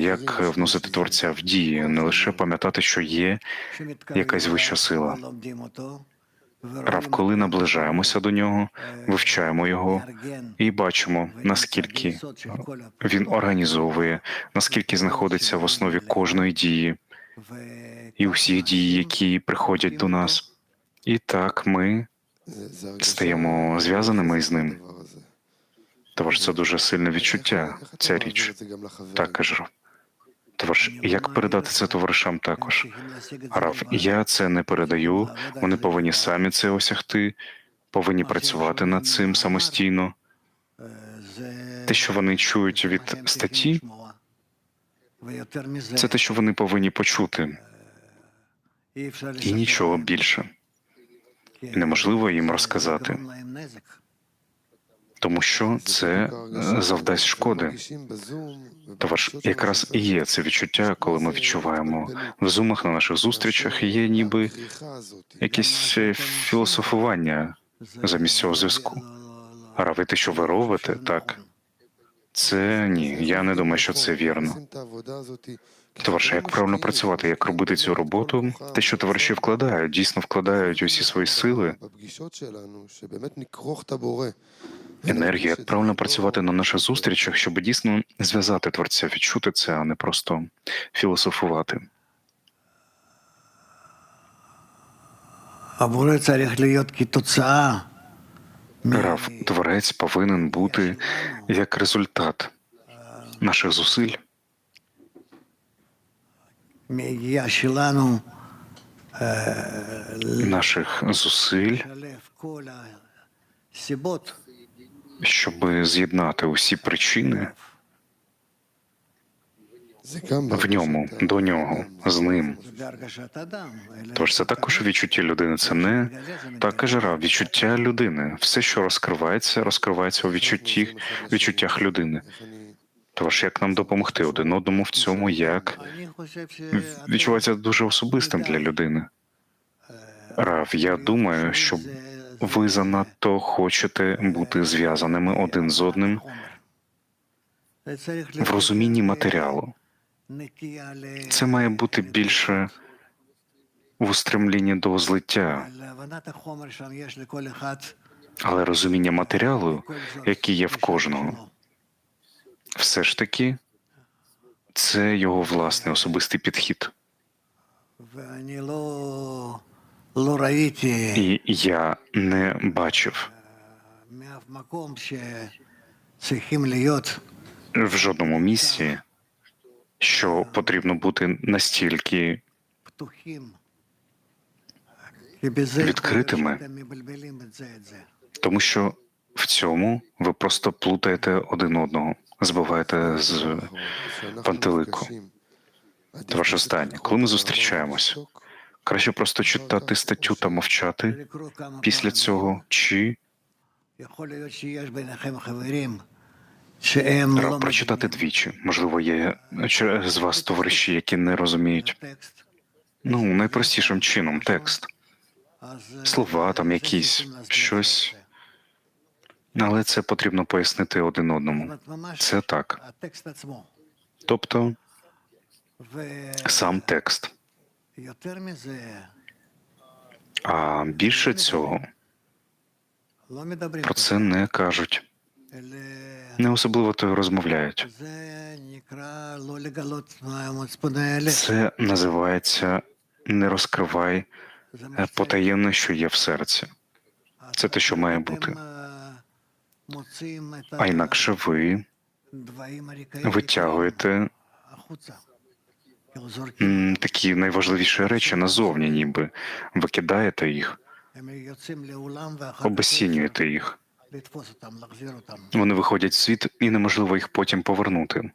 як вносити творця в дії, не лише пам'ятати, що є якась вища сила. Рав, коли наближаємося до нього, вивчаємо його і бачимо, наскільки він організовує, наскільки знаходиться в основі кожної дії і усіх дій, які приходять до нас. І так ми стаємо зв'язаними з ним. Тож це дуже сильне відчуття, ця річ. Так каже Тож як передати це товаришам також? Рав, я це не передаю. Вони повинні самі це осягти, повинні працювати над цим самостійно. Те, що вони чують від статті, це те, що вони повинні почути, і нічого більше. І неможливо їм розказати, тому що це е, завдасть шкоди. Тож якраз і є це відчуття, коли ми відчуваємо в зумах на наших зустрічах, є ніби якесь е, філософування замість цього зв'язку. А ви те, що ви робите, так це ні. Я не думаю, що це вірно. Товариші, як правильно працювати, як робити цю роботу? Те, що товариші вкладають, дійсно вкладають усі свої сили, енергія, правильно працювати на наших зустрічах, щоб дійсно зв'язати творця, відчути це, а не просто філософувати. Рав творець повинен бути як результат наших зусиль. Наших зусиль щоб з'єднати усі причини в ньому, до нього, з ним. Тож це також відчуття людини. Це не така жара, відчуття людини. Все, що розкривається, розкривається у відчутті, відчуттях людини. Тож як нам допомогти один одному в цьому, як відчувається дуже особистим для людини. Рав, я думаю, що ви занадто хочете бути зв'язаними один з одним в розумінні матеріалу. Це має бути більше в устремлінні до злиття, але розуміння матеріалу, який є в кожного, все ж таки це його власний особистий підхід. І я не бачив в жодному місці, що потрібно бути настільки відкритими, тому що в цьому ви просто плутаєте один одного, збиваєте з пантелику. Це ваше останнє. Коли ми зустрічаємось. Краще просто читати статтю та мовчати після цього, чи треба прочитати двічі. Можливо, є е, з вас товариші, які не розуміють. Ну, найпростішим чином текст, слова там якісь, щось. Але це потрібно пояснити один одному. Це так. Тобто сам текст. А більше цього про це не кажуть. Не особливо то й розмовляють. Це називається не розкривай е, потаємне, що є в серці. Це те, що має бути. А інакше ви витягуєте такі найважливіші речі назовні, ніби. Викидаєте їх, обесінюєте їх. Вони виходять в світ, і неможливо їх потім повернути.